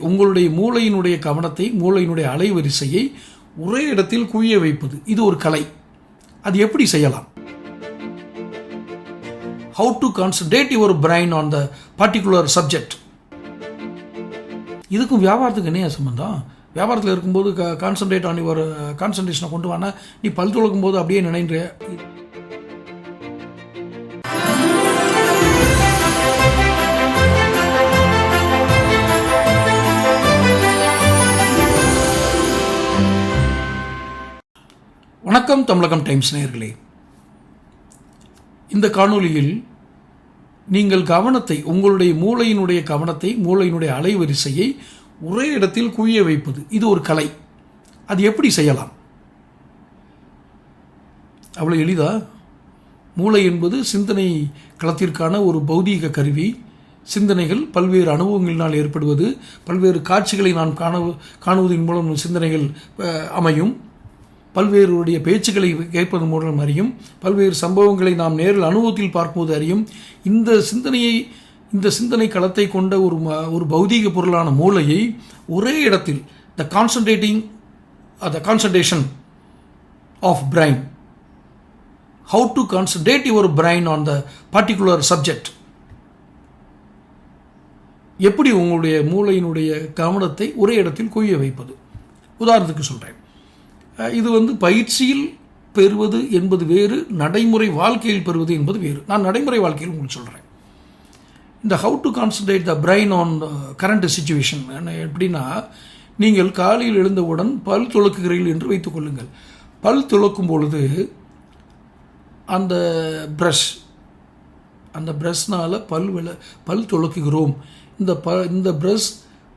உங்களுடைய மூளையினுடைய கவனத்தை மூளையினுடைய அலைவரிசையை ஒரே இடத்தில் குவிய வைப்பது. இது ஒரு கலை. அது எப்படி செய்யலாம்? How to concentrate your brain on the particular subject இதுக்கும் வியாபாரத்துக்கு என்ன சம்பந்தம்? வியாபாரத்தில் இருக்கும்போது கான்சன்ட்ரேட் ஆன் யுவர் கான்சன்ட்ரேஷனை கொண்டு வானா நீ பல் துளக்கும் போது அப்படியே நினைன்ற வணக்கம் தமிழகம் டைம்ஸ் நேர்களே இந்த காணொளியில் நீங்கள் கவனத்தை உங்களுடைய மூளையினுடைய கவனத்தை மூளையினுடைய அலைவரிசையை ஒரே இடத்தில் குவிய வைப்பது. இது ஒரு கலை. அது எப்படி செய்யலாம்? அவ்வளோ எளிதா? மூளை என்பது சிந்தனை களத்திற்கான ஒரு பௌதீக கருவி. சிந்தனைகள் பல்வேறு அனுபவங்களினால் ஏற்படுவது பல்வேறு காட்சிகளை நாம் காண காணுவதன் மூலம் சிந்தனைகள் அமையும். பல்வேறுடைய பேச்சுக்களை கேட்பதன் மூலம் அறியும் பல்வேறு சம்பவங்களை நாம் நேரில் அனுபவத்தில் பார்க்கும்போது அறியும். இந்த சிந்தனையை இந்த சிந்தனை களத்தை கொண்ட ஒரு ம- ஒரு பௌதீக பொருளான மூளையை ஒரே இடத்தில் the concentrating the concentration of brain how to concentrate your brain on the particular subject எப்படி உங்களுடைய மூளையினுடைய கவனத்தை ஒரே இடத்தில் குவிய வைப்பது? உதாரணத்துக்கு சொல்கிறேன் இது வந்து பயிற்சியில் பெறுவது என்பது வேறு நடைமுறை வாழ்க்கையில் பெறுவது என்பது வேறு. நான் நடைமுறை வாழ்க்கையில் உங்களுக்கு சொல்கிறேன் இந்த how to concentrate the brain on current situation எப்படின்னா நீங்கள் காலையில் எழுந்தவுடன் பல் துளக்குகிறீர்கள் என்று வைத்துக் கொள்ளுங்கள். பல் துளக்கும் பொழுது அந்த ப்ரஷ் அந்த ப்ரஷ்னால் பல் வில பல் துளக்குகிறோம் இந்த ப இந்த ப்ரஷ்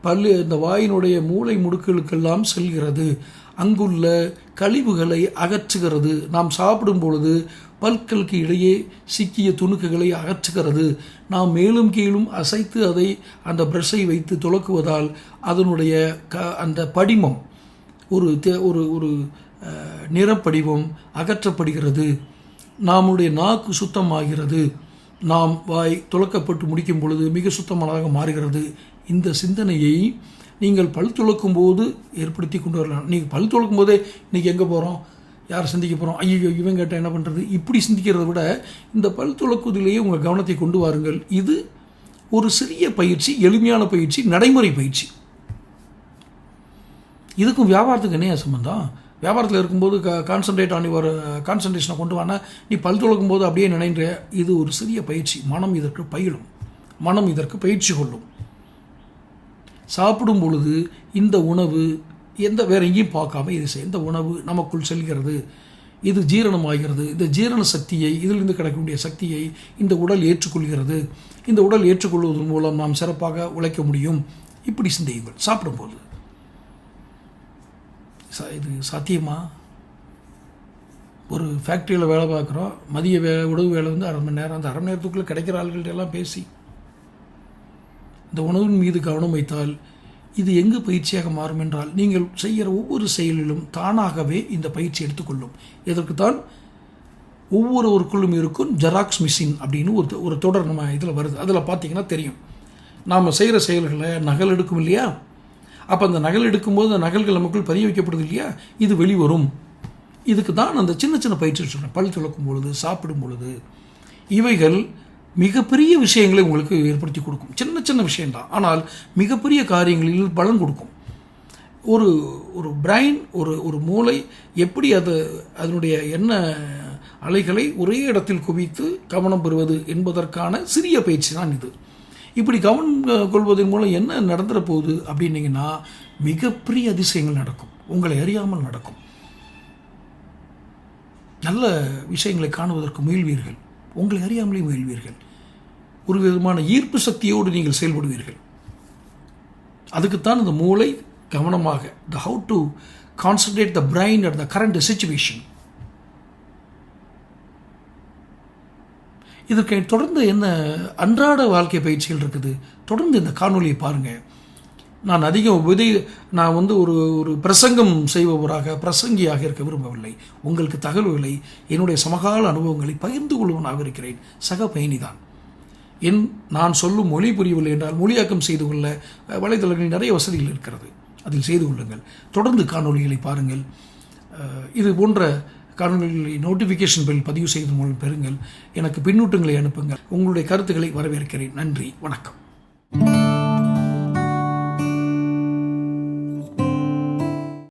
பல் இந்த வாயினுடைய மூளை முடுக்குகளுக்கெல்லாம் செல்கிறது. அங்குள்ள கழிவுகளை அகற்றுகிறது. நாம் சாப்பிடும் பொழுது பல்களுக்கு இடையே சிக்கிய துணுக்குகளை அகற்றுகிறது. நாம் மேலும் கீழும் அசைத்து அதை அந்த ப்ரஷை வைத்து துலக்குவதால் அதனுடைய க அந்த படிமம் ஒரு தே- ஒரு ஒரு நிறப்படிவம் அகற்றப்படுகிறது. நம்முடைய நாக்கு சுத்தமாகிறது. நாம் வாய் துலக்கப்பட்டு முடிக்கும் பொழுது மிக சுத்தமானதாக மாறுகிறது. இந்த சிந்தனையை நீங்கள் பல் துளக்கும் போது ஏற்படுத்தி கொண்டு வரலாம். நீங்கள் பல் துளக்கும் போதே இன்றைக்கி எங்கே போகிறோம் யார் சிந்திக்க போகிறோம் ஐயோ இவன் கேட்டால் என்ன பண்ணுறது இப்படி சிந்திக்கிறதை விட இந்த பல் துலக்குவதிலேயே உங்கள் கவனத்தை கொண்டு வாருங்கள். இது ஒரு சிறிய பயிற்சி எளிமையான பயிற்சி நடைமுறை பயிற்சி. இதுக்கும் வியாபாரத்துக்கு என்ன சம்பந்தம்? வியாபாரத்தில் இருக்கும்போது க கான்சன்ட்ரேட் ஆன் யுவர் கான்சன்ட்ரேஷனை கொண்டு வானா நீ பல் துளக்கும் போது அப்படியே நினைன்ற இது ஒரு சிறிய பயிற்சி. மனம் இதற்கு பயிலும். மனம் இதற்கு பயிற்சி கொள்ளும். சாப்பிடும் பொழுது இந்த உணவு எந்த வேற எங்கேயும் பார்க்காம இது செய்- உணவு நமக்குள் செல்கிறது. இது ஜீரணமாகிறது. இந்த ஜீரண சக்தியை இதிலிருந்து கிடைக்கக்கூடிய சக்தியை இந்த உடல் ஏற்றுக்கொள்கிறது. இந்த உடல் ஏற்றுக்கொள்வதன் மூலம் நாம் சிறப்பாக உழைக்க முடியும். இப்படி சிந்தியுங்கள். சாப்பிடும்போது. சா- இது சாத்தியமா? ஒரு ஃபேக்ட்ரியில் வேலை பார்க்குறோம். மதிய வே உணவு வேலை வந்து அரை மணி நேரம் அந்த அரை மணி நேரத்துக்குள்ளே கிடைக்கிற ஆள்கள்ட்ட எல்லாம் பேசி இந்த உணவின் மீது கவனம் வைத்தால் இது எங்கு பயிற்சியாக மாறும் என்றால் நீங்கள் செய்கிற ஒவ்வொரு செயலிலும் தானாகவே இந்த பயிற்சி எடுத்துக்கொள்ளும். இதற்குத்தான் ஒவ்வொருவருக்குள்ளும் இருக்கும் ஜெராக்ஸ் மிஷின் அப்படின்னு ஒரு ஒரு தொடர் நம்ம இதில் வருது. அதில் பார்த்தீங்கன்னா தெரியும். நாம் செய்கிற செயல்களை நகல் எடுக்கும் இல்லையா? அப்போ அந்த நகல் எடுக்கும்போது அந்த நகல்கள் நமக்குள் பதிய வைக்கப்படுது இல்லையா? இது வெளிவரும். இதுக்கு தான் அந்த சின்ன சின்ன பயிற்சி சொல்கிறேன் பல் துளக்கும் பொழுது சாப்பிடும் பொழுது. இவைகள் மிகப்பெரிய விஷயங்களை உங்களுக்கு ஏற்படுத்தி கொடுக்கும். சின்ன சின்ன விஷயம்தான். ஆனால் மிகப்பெரிய காரியங்களில் பலன் கொடுக்கும். ஒரு ஒரு பிரைன் ஒரு ஒரு மூளை எப்படி அது அதனுடைய என்ன அலைகளை ஒரே இடத்தில் குவித்து கவனம் பெறுவது என்பதற்கான சிறிய பயிற்சி தான் இது. இப்படி கவனம் கொள்வதன் மூலம் என்ன நடந்துட போகுது அப்படின்னீங்கன்னா மிகப்பெரிய அதிசயங்கள் நடக்கும். உங்களை அறியாமல் நடக்கும். நல்ல விஷயங்களை காணுவதற்கு முயல்வீர்கள். உங்களை அறியாமலே முயல்வீர்கள். ஒரு விதமான ஈர்ப்பு சக்தியோடு நீங்கள் செயல்படுவீர்கள். அதுக்குத்தான் இந்த மூளை கவனமாக the how to concentrate the brain at the current situation இதற்கு தொடர்ந்து என்ன அன்றாட வாழ்க்கை பயிற்சிகள் இருக்குது? தொடர்ந்து இந்த காணொலியை பாருங்கள் நான் அதிகம் உபதே நான் வந்து ஒரு ஒரு பிரசங்கம் செய்பவராக பிரசங்கியாக இருக்க விரும்பவில்லை. உங்களுக்கு தகவல்களை என்னுடைய சமகால அனுபவங்களை பகிர்ந்து கொள்வனாக இருக்கிறேன். சக பயணிதான். என் நான் சொல்லும் மொழி புரியவில்லை என்றால் மொழியாக்கம் செய்து கொள்ள வலைதளங்களில் நிறைய வசதிகள் இருக்கிறது. அதில் செய்து கொள்ளுங்கள். தொடர்ந்து காணொலிகளை பாருங்கள். இது போன்ற காணொலிகளை நோட்டிஃபிகேஷன் பில் பதிவு செய்து மூலம் பெறுங்கள். எனக்கு பின்னூட்டங்களை அனுப்புங்கள். உங்களுடைய கருத்துக்களை வரவேற்கிறேன். நன்றி. வணக்கம்.